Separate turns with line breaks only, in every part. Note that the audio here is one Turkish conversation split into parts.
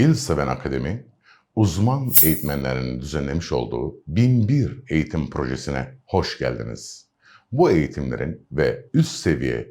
İl Seven Akademi, uzman eğitmenlerin düzenlemiş olduğu 1001 eğitim projesine hoş geldiniz. Bu eğitimlerin ve üst seviye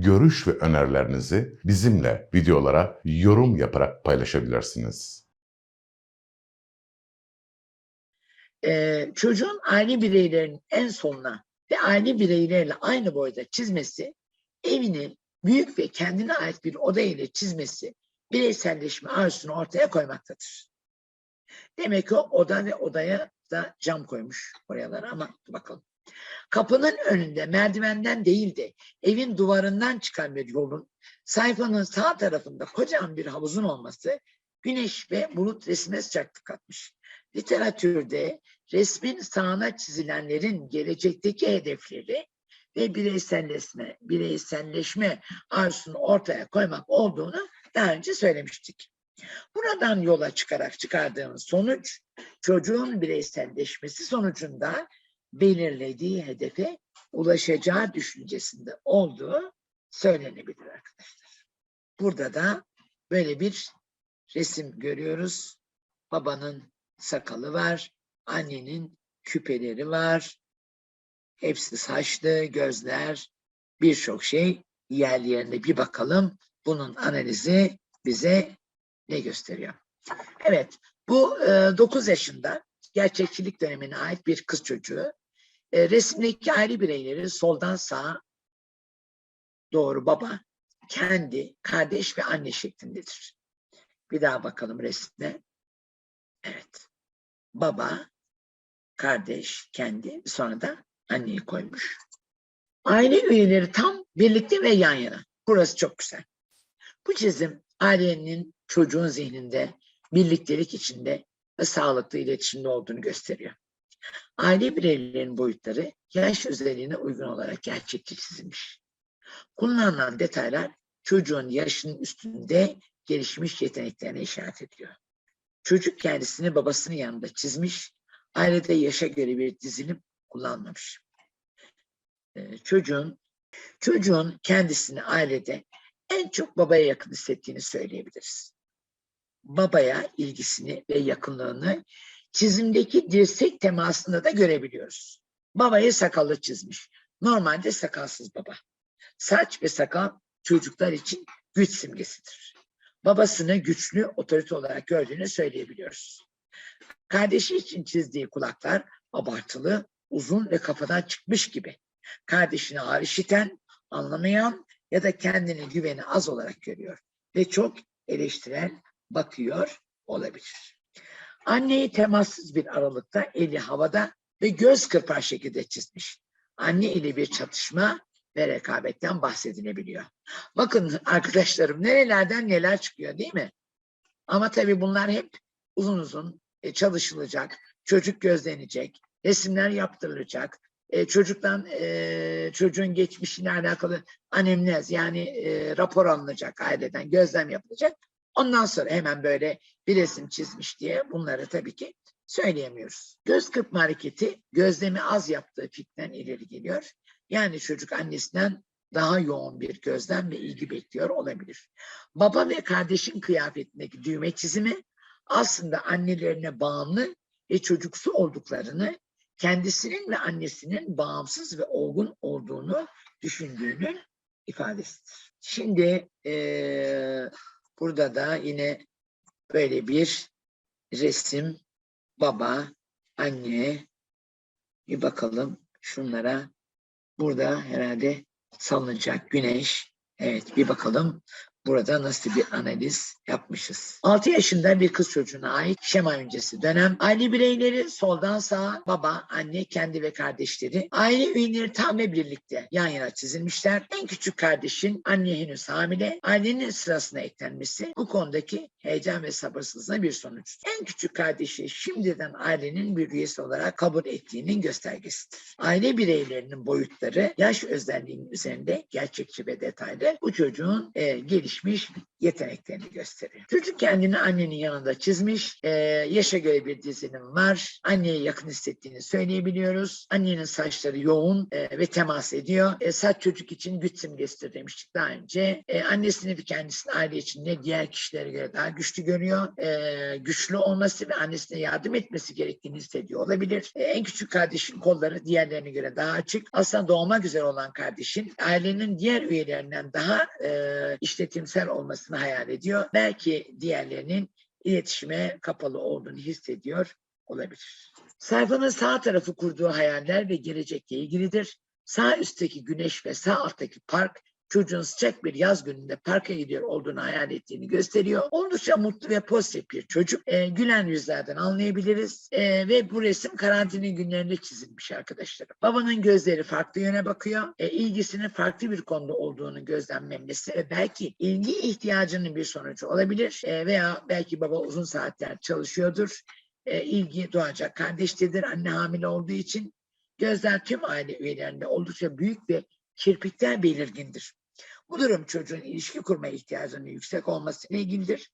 görüş ve önerilerinizi bizimle videolara yorum yaparak paylaşabilirsiniz.
Ee, çocuğun aile bireylerinin en sonuna ve aile bireylerle aynı boyda çizmesi, evini büyük ve kendine ait bir oda ile çizmesi, bireyselleşme arzusunu ortaya koymaktadır. Demek ki o oda ve odaya da cam koymuş oralara ama bakalım. Kapının önünde merdivenden değil de evin duvarından çıkan bir yolun sayfanın sağ tarafında kocaman bir havuzun olması güneş ve bulut resme sıcaklık katmış. Literatürde resmin sağına çizilenlerin gelecekteki hedefleri ve bireyselleşme, bireyselleşme arzusunu ortaya koymak olduğunu daha önce söylemiştik. Buradan yola çıkarak çıkardığımız sonuç çocuğun bireyselleşmesi sonucunda belirlediği hedefe ulaşacağı düşüncesinde olduğu söylenebilir arkadaşlar. Burada da böyle bir resim görüyoruz. Babanın sakalı var, annenin küpeleri var. Hepsi saçlı, gözler, birçok şey yerli yerine bir bakalım. Bunun analizi bize ne gösteriyor? Evet, bu 9 yaşında gerçekçilik dönemine ait bir kız çocuğu. E, resimdeki aile bireyleri soldan sağa doğru baba, kendi, kardeş ve anne şeklindedir. Bir daha bakalım resmine. Evet. Baba, kardeş, kendi, sonra da anneyi koymuş. Aile üyeleri tam birlikte ve yan yana. Burası çok güzel. Bu çizim ailenin çocuğun zihninde birliktelik içinde ve sağlıklı iletişimde olduğunu gösteriyor. Aile bireylerinin boyutları yaş özelliğine uygun olarak gerçekçi çizilmiş. Kullanılan detaylar çocuğun yaşının üstünde gelişmiş yeteneklerine işaret ediyor. Çocuk kendisini babasının yanında çizmiş, ailede yaşa göre bir dizilim kullanmamış. Ee, çocuğun çocuğun kendisini ailede en çok babaya yakın hissettiğini söyleyebiliriz. Babaya ilgisini ve yakınlığını çizimdeki dirsek temasında da görebiliyoruz. Babayı sakallı çizmiş. Normalde sakalsız baba. Saç ve sakal çocuklar için güç simgesidir. Babasını güçlü otorite olarak gördüğünü söyleyebiliyoruz. Kardeşi için çizdiği kulaklar abartılı, uzun ve kafadan çıkmış gibi. Kardeşini ağır işiten, anlamayan ya da kendine güveni az olarak görüyor ve çok eleştirel bakıyor olabilir. Anneyi temassız bir aralıkta eli havada ve göz kırpar şekilde çizmiş. Anne ile bir çatışma ve rekabetten bahsedilebiliyor. Bakın arkadaşlarım nerelerden neler çıkıyor değil mi? Ama tabii bunlar hep uzun uzun e, çalışılacak, çocuk gözlenecek, resimler yaptırılacak, e, çocuktan e, çocuğun geçmişine alakalı anemnez yani rapor alınacak aileden, gözlem yapılacak. Ondan sonra hemen böyle bir resim çizmiş diye bunları tabii ki söyleyemiyoruz. Göz kırpma hareketi gözlemi az yaptığı fikrinden ileri geliyor. Yani çocuk annesinden daha yoğun bir gözlem ve ilgi bekliyor olabilir. Baba ve kardeşin kıyafetindeki düğme çizimi aslında annelerine bağımlı ve çocuksu olduklarını, kendisinin ve annesinin bağımsız ve olgun olduğunu düşündüğünün ifadesidir. Şimdi eee Burada da yine böyle bir resim baba, anne bir bakalım şunlara. Burada herhalde salınacak güneş. Evet bir bakalım. Burada nasıl bir analiz yapmışız. 6 yaşında bir kız çocuğuna ait şema öncesi dönem. Aile bireyleri soldan sağa baba, anne, kendi ve kardeşleri. Aile üyeleri tam ve birlikte yan yana çizilmişler. En küçük kardeşin anne henüz hamile. Ailenin sırasına eklenmesi bu konudaki heyecan ve sabırsızlığına bir sonuç. En küçük kardeşi şimdiden ailenin bir üyesi olarak kabul ettiğinin göstergesidir. Aile bireylerinin boyutları yaş özelliğinin üzerinde gerçekçi ve detaylı bu çocuğun e, gelişmiş yeteneklerini gösteriyor. Çocuk kendini annenin yanında çizmiş. E, yaşa göre bir dizilim var. Anneye yakın hissettiğini söyleyebiliyoruz. Annenin saçları yoğun e, ve temas ediyor. E, saç çocuk için güç simgesidir demiştik daha önce. E, annesini ve kendisini aile içinde diğer kişilere göre daha güçlü görüyor. E, güçlü olması ve annesine yardım etmesi gerektiğini hissediyor olabilir. E, en küçük kardeşin kolları diğerlerine göre daha açık. Aslında doğmak üzere olan kardeşin ailenin diğer üyelerinden daha e, işletimsel olmasını hayal ediyor. Belki diğerlerinin iletişime kapalı olduğunu hissediyor olabilir. Sayfanın sağ tarafı kurduğu hayaller ve gelecekle ilgilidir. Sağ üstteki güneş ve sağ alttaki park çocuğun sıcak bir yaz gününde parka gidiyor olduğunu hayal ettiğini gösteriyor. Oldukça mutlu ve pozitif bir çocuk. Ee, gülen yüzlerden anlayabiliriz. Ee, ve bu resim karantina günlerinde çizilmiş arkadaşlarım. Babanın gözleri farklı yöne bakıyor. Ee, ilgisinin farklı bir konuda olduğunu gözlemlemesi ve belki ilgi ihtiyacının bir sonucu olabilir. Ee, veya belki baba uzun saatler çalışıyordur. Ee, ilgi doğacak kardeştedir anne hamile olduğu için. Gözler tüm aile üyelerinde oldukça büyük ve kirpikler belirgindir. Bu durum çocuğun ilişki kurma ihtiyacının yüksek olmasıyla ilgilidir.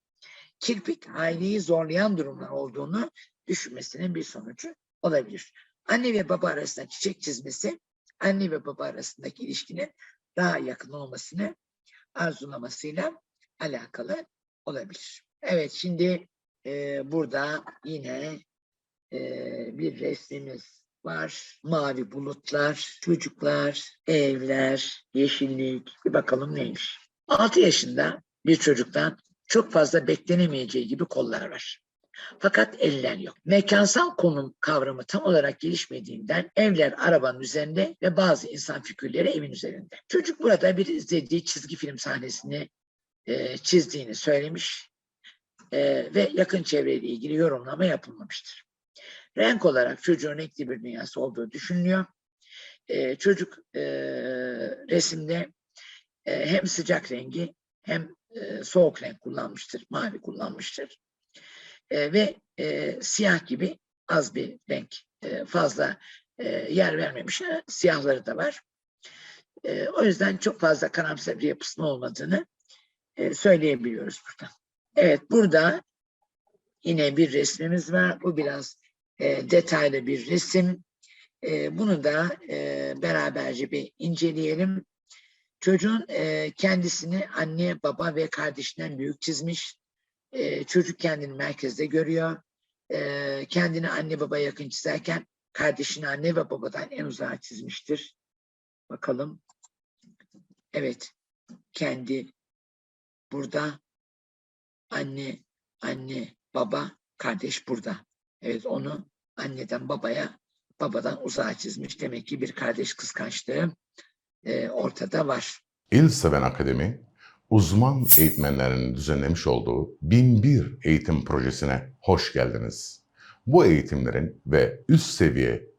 Kirpik aileyi zorlayan durumlar olduğunu düşünmesinin bir sonucu olabilir. Anne ve baba arasında çiçek çizmesi, anne ve baba arasındaki ilişkinin daha yakın olmasını arzulamasıyla alakalı olabilir. Evet şimdi e, burada yine e, bir resmimiz var. Mavi bulutlar, çocuklar, evler, yeşillik. Bir bakalım neymiş. 6 yaşında bir çocuktan çok fazla beklenemeyeceği gibi kollar var. Fakat eller yok. Mekansal konum kavramı tam olarak gelişmediğinden evler arabanın üzerinde ve bazı insan figürleri evin üzerinde. Çocuk burada bir izlediği çizgi film sahnesini e, çizdiğini söylemiş e, ve yakın çevreyle ilgili yorumlama yapılmamıştır. Renk olarak çocuğun renkli bir dünyası olduğu düşünülüyor. Ee, çocuk e, resimde e, hem sıcak rengi hem e, soğuk renk kullanmıştır, mavi kullanmıştır. E, ve e, siyah gibi az bir renk e, fazla e, yer vermemiş. Siyahları da var. E, o yüzden çok fazla karamsar bir yapısının olmadığını e, söyleyebiliyoruz burada. Evet burada yine bir resmimiz var. Bu biraz e, detaylı bir resim. E, bunu da e, beraberce bir inceleyelim. Çocuğun e, kendisini anne, baba ve kardeşinden büyük çizmiş. E, çocuk kendini merkezde görüyor. E, kendini anne baba yakın çizerken kardeşini anne ve babadan en uzağa çizmiştir. Bakalım. Evet. Kendi burada anne, anne, baba, kardeş burada. Evet onu anneden babaya, babadan uzağa çizmiş. Demek ki bir kardeş kıskançlığı e, ortada var.
İl Seven Akademi, uzman eğitmenlerin düzenlemiş olduğu 1001 eğitim projesine hoş geldiniz. Bu eğitimlerin ve üst seviye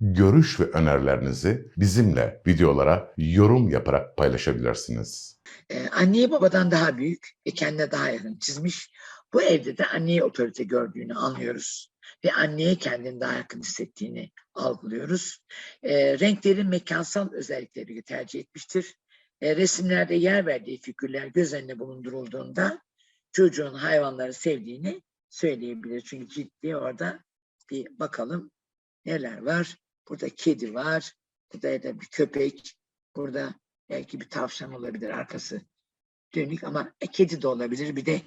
görüş ve önerilerinizi bizimle videolara yorum yaparak paylaşabilirsiniz.
Ee, anneyi babadan daha büyük ve kendine daha yakın çizmiş. Bu evde de anneye otorite gördüğünü anlıyoruz. Ve anneye kendini daha yakın hissettiğini algılıyoruz. Ee, renklerin mekansal özellikleri tercih etmiştir. Ee, resimlerde yer verdiği figürler göz önüne bulundurulduğunda çocuğun hayvanları sevdiğini söyleyebilir. Çünkü ciddi orada bir bakalım neler var. Burada kedi var. Burada da bir köpek. Burada belki bir tavşan olabilir arkası dönük ama e, kedi de olabilir. Bir de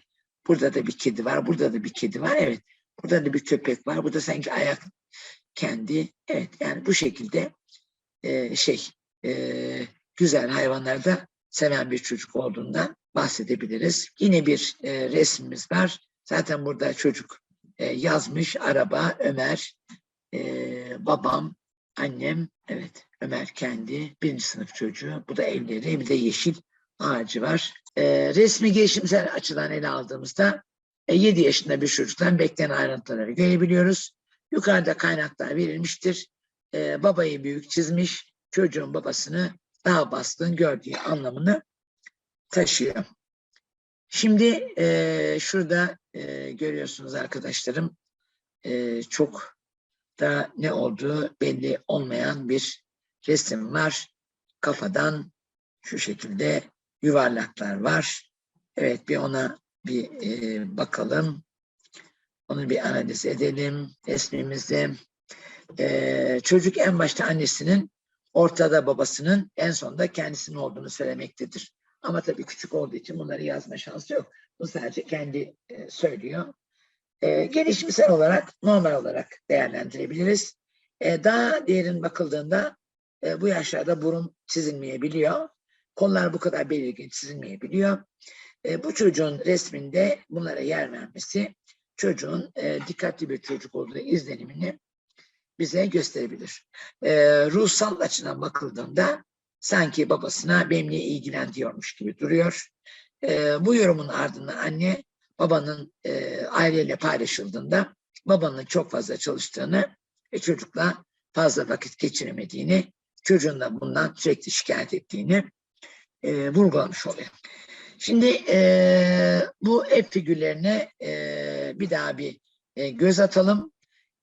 Burada da bir kedi var. Burada da bir kedi var. Evet. Burada da bir köpek var. Burada sanki ayak kendi. Evet yani bu şekilde e, şey e, güzel hayvanları da seven bir çocuk olduğundan bahsedebiliriz. Yine bir e, resmimiz var. Zaten burada çocuk e, yazmış. Araba, Ömer, e, babam, annem, evet Ömer kendi birinci sınıf çocuğu. Bu da evleri, bir de yeşil ağacı var. E, resmi gelişimsel açıdan ele aldığımızda e, 7 yaşında bir çocuktan beklenen ayrıntıları görebiliyoruz. Yukarıda kaynaklar verilmiştir. E, babayı büyük çizmiş, çocuğun babasını daha baskın gördüğü anlamını taşıyor. Şimdi e, şurada e, görüyorsunuz arkadaşlarım e, çok da ne olduğu belli olmayan bir resim var. Kafadan şu şekilde yuvarlaklar var. Evet bir ona bir e, bakalım. Onu bir analiz edelim resmimizde. E, çocuk en başta annesinin, ortada babasının, en sonunda kendisinin olduğunu söylemektedir. Ama tabii küçük olduğu için bunları yazma şansı yok. Bu sadece kendi e, söylüyor. E, gelişimsel olarak, normal olarak değerlendirebiliriz. E, daha derin bakıldığında e, bu yaşlarda burun çizilmeyebiliyor. Kollar bu kadar belirgin çizilmeyebiliyor. E, bu çocuğun resminde bunlara yer vermesi çocuğun e, dikkatli bir çocuk olduğu izlenimini bize gösterebilir. E, ruhsal açıdan bakıldığında sanki babasına benimle ilgilen diyormuş gibi duruyor. E, bu yorumun ardından anne babanın e, aileyle paylaşıldığında babanın çok fazla çalıştığını ve çocukla fazla vakit geçiremediğini, çocuğun da bundan sürekli şikayet ettiğini e, vurgulamış oluyor. Şimdi e, bu ev figürlerine e, bir daha bir e, göz atalım.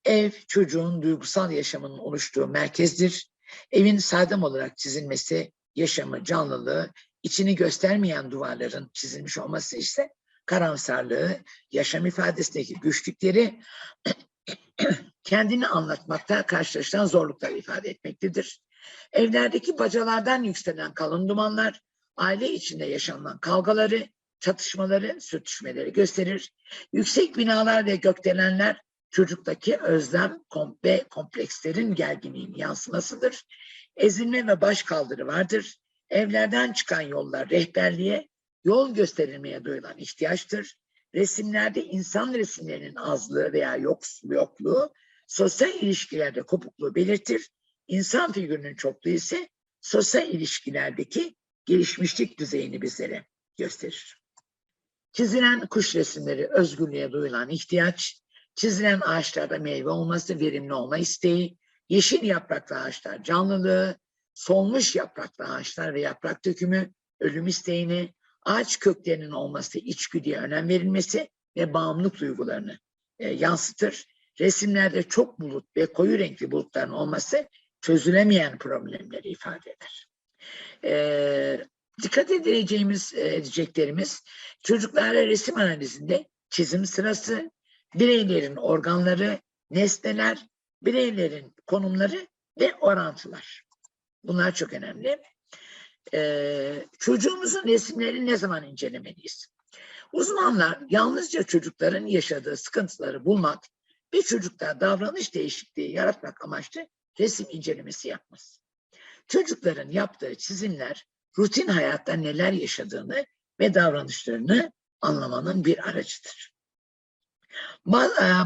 Ev çocuğun duygusal yaşamının oluştuğu merkezdir. Evin sadem olarak çizilmesi, yaşamı, canlılığı, içini göstermeyen duvarların çizilmiş olması ise karamsarlığı, yaşam ifadesindeki güçlükleri kendini anlatmakta karşılaşılan zorlukları ifade etmektedir. Evlerdeki bacalardan yükselen kalın dumanlar, aile içinde yaşanılan kavgaları, çatışmaları, sürtüşmeleri gösterir. Yüksek binalar ve gökdelenler çocuktaki özlem ve komplekslerin gerginliğinin yansımasıdır. Ezilme ve baş kaldırı vardır. Evlerden çıkan yollar rehberliğe, yol gösterilmeye duyulan ihtiyaçtır. Resimlerde insan resimlerinin azlığı veya yokluğu sosyal ilişkilerde kopukluğu belirtir. İnsan figürünün çokluğu ise sosyal ilişkilerdeki gelişmişlik düzeyini bizlere gösterir. Çizilen kuş resimleri özgürlüğe duyulan ihtiyaç, çizilen ağaçlarda meyve olması, verimli olma isteği, yeşil yapraklı ağaçlar canlılığı, solmuş yapraklı ağaçlar ve yaprak dökümü, ölüm isteğini, ağaç köklerinin olması, içgüdüye önem verilmesi ve bağımlılık duygularını e, yansıtır. Resimlerde çok bulut ve koyu renkli bulutların olması çözülemeyen problemleri ifade eder. E, dikkat edileceğimiz e, edeceklerimiz çocuklarla resim analizinde çizim sırası, bireylerin organları, nesneler, bireylerin konumları ve orantılar. Bunlar çok önemli. Ee, çocuğumuzun resimlerini ne zaman incelemeliyiz? Uzmanlar yalnızca çocukların yaşadığı sıkıntıları bulmak ve çocukta davranış değişikliği yaratmak amaçlı resim incelemesi yapmaz. Çocukların yaptığı çizimler rutin hayatta neler yaşadığını ve davranışlarını anlamanın bir aracıdır. E,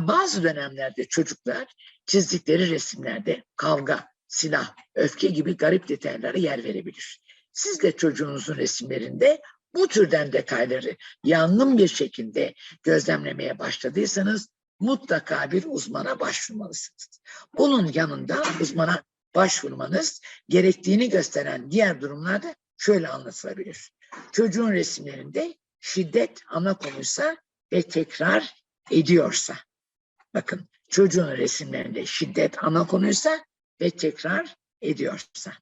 Bazı dönemlerde çocuklar çizdikleri resimlerde kavga, silah, öfke gibi garip detaylara yer verebilir. Siz de çocuğunuzun resimlerinde bu türden detayları yanlım bir şekilde gözlemlemeye başladıysanız mutlaka bir uzmana başvurmalısınız. Bunun yanında uzmana başvurmanız gerektiğini gösteren diğer durumlarda şöyle anlatılabilir. Çocuğun resimlerinde şiddet ana konuysa ve tekrar ediyorsa, bakın çocuğun resimlerinde şiddet ana konuysa ve tekrar ediyorsa,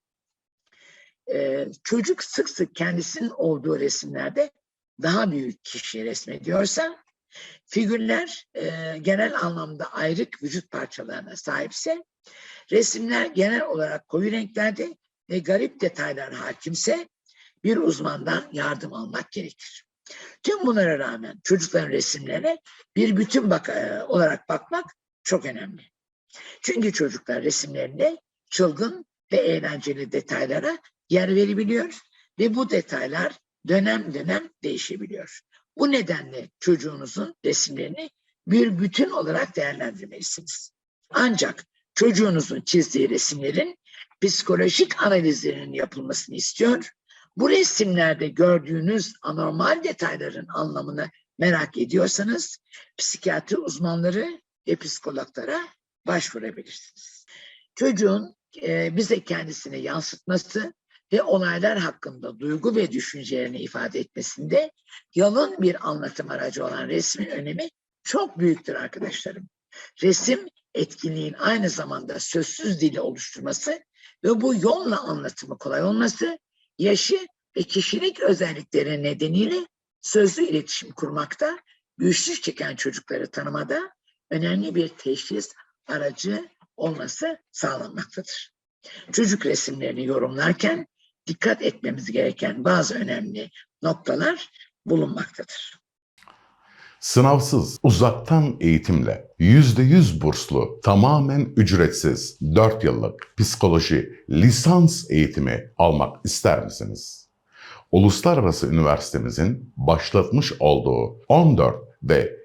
Ee, çocuk sık sık kendisinin olduğu resimlerde daha büyük kişi resmediyorsa, figürler e, genel anlamda ayrık vücut parçalarına sahipse, resimler genel olarak koyu renklerde ve garip detaylar hakimse bir uzmandan yardım almak gerekir. Tüm bunlara rağmen çocukların resimlerine bir bütün bak e, olarak bakmak çok önemli. Çünkü çocuklar resimlerinde çılgın ve eğlenceli detaylara yer verebiliyor ve bu detaylar dönem dönem değişebiliyor. Bu nedenle çocuğunuzun resimlerini bir bütün olarak değerlendirmelisiniz. Ancak çocuğunuzun çizdiği resimlerin psikolojik analizlerinin yapılmasını istiyor. Bu resimlerde gördüğünüz anormal detayların anlamını merak ediyorsanız psikiyatri uzmanları ve psikologlara başvurabilirsiniz. Çocuğun e, bize kendisini yansıtması ve olaylar hakkında duygu ve düşüncelerini ifade etmesinde yalın bir anlatım aracı olan resmin önemi çok büyüktür arkadaşlarım. Resim etkinliğin aynı zamanda sözsüz dili oluşturması ve bu yolla anlatımı kolay olması, yaşı ve kişilik özellikleri nedeniyle sözlü iletişim kurmakta, güçlük çeken çocukları tanımada önemli bir teşhis aracı olması sağlanmaktadır. Çocuk resimlerini yorumlarken dikkat etmemiz gereken bazı önemli noktalar bulunmaktadır.
Sınavsız, uzaktan eğitimle %100 burslu, tamamen ücretsiz 4 yıllık psikoloji lisans eğitimi almak ister misiniz? Uluslararası Üniversitemizin başlatmış olduğu 14 ve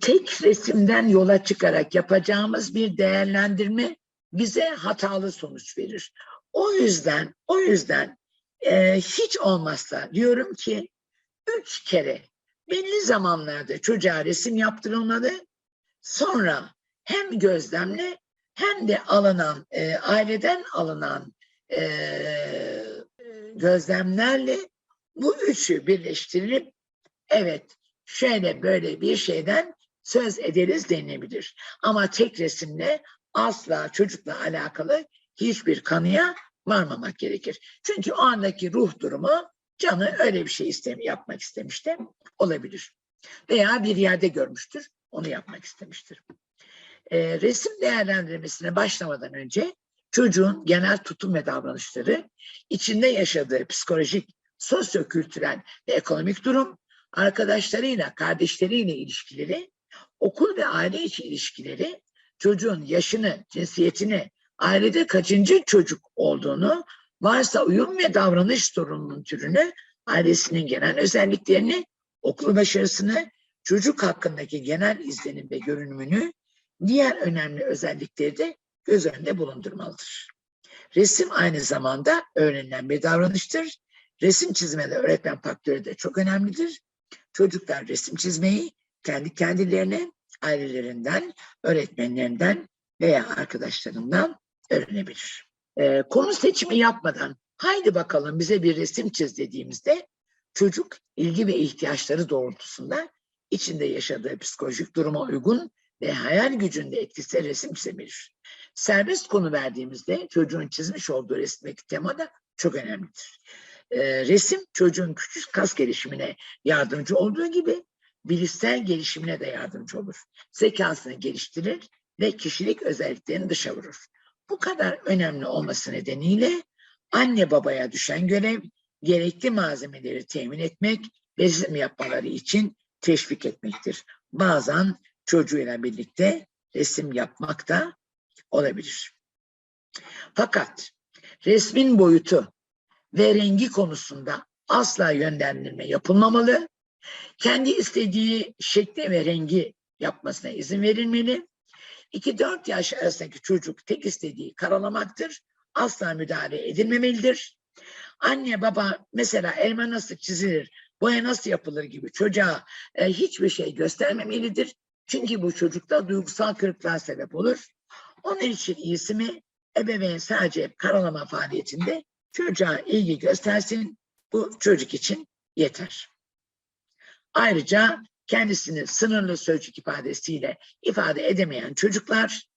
Tek resimden yola çıkarak yapacağımız bir değerlendirme bize hatalı sonuç verir. O yüzden, o yüzden e, hiç olmazsa diyorum ki üç kere belli zamanlarda çocuğa resim yaptırılmalı. Sonra hem gözlemle hem de alınan, e, aileden alınan e, gözlemlerle bu üçü birleştirilip evet şöyle böyle bir şeyden söz ederiz denilebilir. Ama tek resimle asla çocukla alakalı hiçbir kanıya varmamak gerekir. Çünkü o andaki ruh durumu canı öyle bir şey istemi yapmak istemiş de olabilir. Veya bir yerde görmüştür, onu yapmak istemiştir. Ee, resim değerlendirmesine başlamadan önce çocuğun genel tutum ve davranışları, içinde yaşadığı psikolojik, sosyo-kültürel ve ekonomik durum, arkadaşlarıyla, kardeşleriyle ilişkileri, okul ve aile içi ilişkileri, çocuğun yaşını, cinsiyetini, ailede kaçıncı çocuk olduğunu, varsa uyum ve davranış sorununun türünü, ailesinin genel özelliklerini, okul başarısını, çocuk hakkındaki genel izlenim ve görünümünü, diğer önemli özellikleri de göz önünde bulundurmalıdır. Resim aynı zamanda öğrenilen bir davranıştır. Resim çizmede öğretmen faktörü de çok önemlidir. Çocuklar resim çizmeyi kendi kendilerine, ailelerinden, öğretmenlerinden veya arkadaşlarından öğrenebilir. Ee, konu seçimi yapmadan haydi bakalım bize bir resim çiz dediğimizde çocuk ilgi ve ihtiyaçları doğrultusunda içinde yaşadığı psikolojik duruma uygun ve hayal gücünde etkisi resim çizebilir. Serbest konu verdiğimizde çocuğun çizmiş olduğu resmdeki tema da çok önemlidir. Ee, resim çocuğun küçük kas gelişimine yardımcı olduğu gibi bilişsel gelişimine de yardımcı olur. Zekasını geliştirir ve kişilik özelliklerini dışa vurur. Bu kadar önemli olması nedeniyle anne babaya düşen görev gerekli malzemeleri temin etmek resim yapmaları için teşvik etmektir. Bazen çocuğuyla birlikte resim yapmak da olabilir. Fakat resmin boyutu ve rengi konusunda asla yönlendirme yapılmamalı. Kendi istediği şekli ve rengi yapmasına izin verilmeli. 2-4 yaş arasındaki çocuk tek istediği karalamaktır. Asla müdahale edilmemelidir. Anne baba mesela elma nasıl çizilir, boya nasıl yapılır gibi çocuğa e, hiçbir şey göstermemelidir. Çünkü bu çocukta duygusal kırıklığa sebep olur. Onun için iyisi mi ebeveyn sadece karalama faaliyetinde çocuğa ilgi göstersin. Bu çocuk için yeter. Ayrıca kendisini sınırlı sözcük ifadesiyle ifade edemeyen çocuklar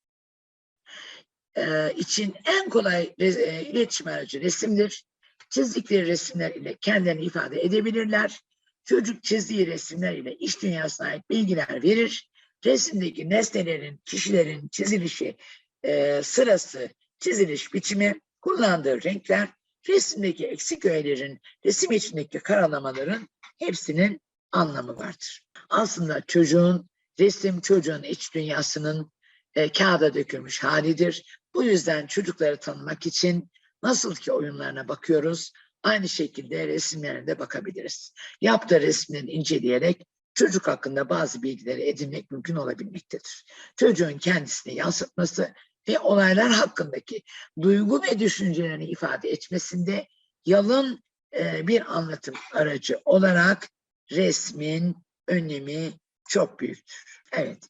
e, için en kolay re- e, iletişim aracı resimdir. Çizdikleri resimler ile kendilerini ifade edebilirler. Çocuk çizdiği resimler ile iç dünyasına ait bilgiler verir. Resimdeki nesnelerin, kişilerin çizilişi, e, sırası, çiziliş biçimi, kullandığı renkler, resimdeki eksik öğelerin, resim içindeki karalamaların hepsinin anlamı vardır. Aslında çocuğun, resim çocuğun iç dünyasının e, kağıda dökülmüş halidir. Bu yüzden çocukları tanımak için nasıl ki oyunlarına bakıyoruz, aynı şekilde resimlerine de bakabiliriz. Yaptığı resmini inceleyerek çocuk hakkında bazı bilgileri edinmek mümkün olabilmektedir. Çocuğun kendisini yansıtması ve olaylar hakkındaki duygu ve düşüncelerini ifade etmesinde yalın e, bir anlatım aracı olarak resmin önemi çok büyüktür. Evet.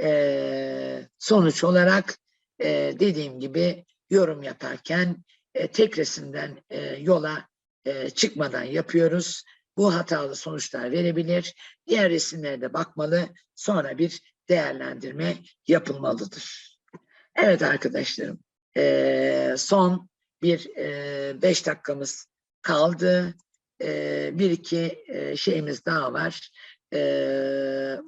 E, sonuç olarak e, dediğim gibi yorum yaparken e, tek resimden e, yola e, çıkmadan yapıyoruz. Bu hatalı sonuçlar verebilir. Diğer resimlere de bakmalı. Sonra bir değerlendirme yapılmalıdır. Evet arkadaşlarım. e, son bir e, beş dakikamız kaldı. E, bir iki e, şeyimiz daha var. E,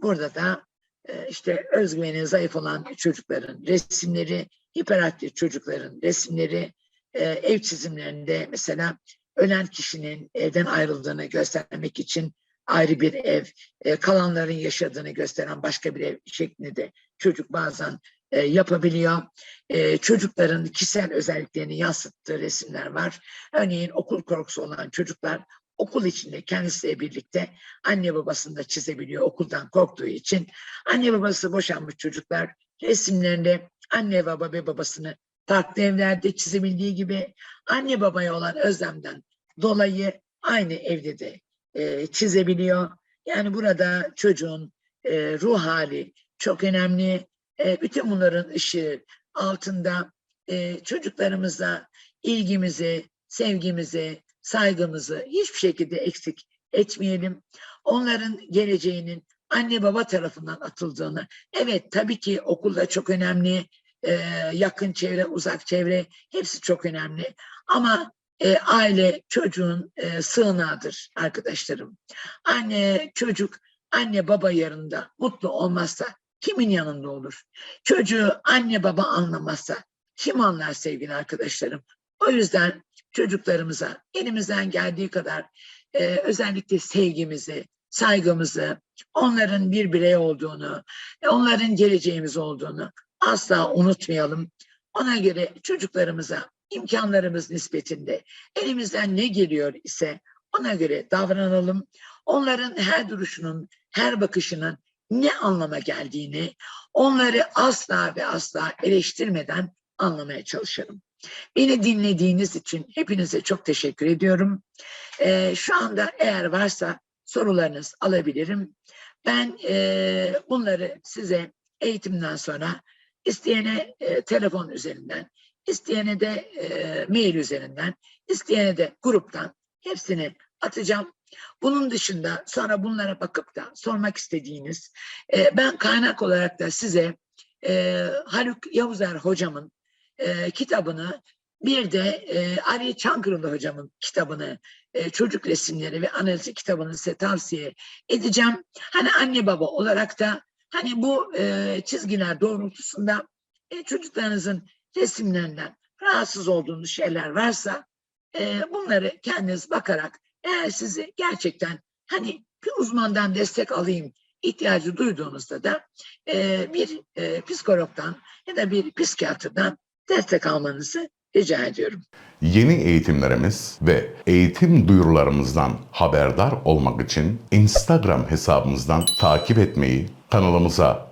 burada da e, işte özgüveni zayıf olan çocukların resimleri, hiperaktif çocukların resimleri, e, ev çizimlerinde mesela ölen kişinin evden ayrıldığını göstermek için ayrı bir ev, e, kalanların yaşadığını gösteren başka bir ev şeklinde de çocuk bazen e, yapabiliyor. E, çocukların kişisel özelliklerini yansıttığı resimler var. Örneğin okul korkusu olan çocuklar okul içinde kendisiyle birlikte anne babasını da çizebiliyor okuldan korktuğu için. Anne babası boşanmış çocuklar resimlerinde anne baba ve babasını farklı evlerde çizebildiği gibi anne babaya olan özlemden dolayı aynı evde de e, çizebiliyor. Yani burada çocuğun e, ruh hali çok önemli. E, bütün bunların ışığı altında e, çocuklarımıza ilgimizi, sevgimizi, saygımızı hiçbir şekilde eksik etmeyelim. Onların geleceğinin anne baba tarafından atıldığını, evet tabii ki okulda çok önemli, e, yakın çevre, uzak çevre hepsi çok önemli. Ama e, aile çocuğun e, sığınağıdır arkadaşlarım. Anne çocuk anne baba yanında mutlu olmazsa kimin yanında olur? Çocuğu anne baba anlamazsa kim anlar sevgili arkadaşlarım? O yüzden çocuklarımıza elimizden geldiği kadar e, özellikle sevgimizi, saygımızı, onların bir birey olduğunu, e, onların geleceğimiz olduğunu asla unutmayalım. Ona göre çocuklarımıza imkanlarımız nispetinde elimizden ne geliyor ise ona göre davranalım. Onların her duruşunun, her bakışının ne anlama geldiğini onları asla ve asla eleştirmeden anlamaya çalışalım. Beni dinlediğiniz için hepinize çok teşekkür ediyorum. Ee, şu anda eğer varsa sorularınız alabilirim. Ben e, bunları size eğitimden sonra isteyene e, telefon üzerinden, isteyene de e, mail üzerinden, isteyene de gruptan hepsini atacağım. Bunun dışında sonra bunlara bakıp da sormak istediğiniz, e, ben kaynak olarak da size e, Haluk Yavuzer hocamın e, kitabını bir de e, Ali Çankırılı hocamın kitabını, e, çocuk resimleri ve analizi kitabını size tavsiye edeceğim. Hani anne baba olarak da hani bu e, çizgiler doğrultusunda e, çocuklarınızın resimlerinden rahatsız olduğunuz şeyler varsa e, bunları kendiniz bakarak eğer sizi gerçekten hani bir uzmandan destek alayım ihtiyacı duyduğunuzda da e, bir e, psikologdan ya da bir psikiyatrdan destek almanızı rica ediyorum.
Yeni eğitimlerimiz ve eğitim duyurularımızdan haberdar olmak için Instagram hesabımızdan takip etmeyi, kanalımıza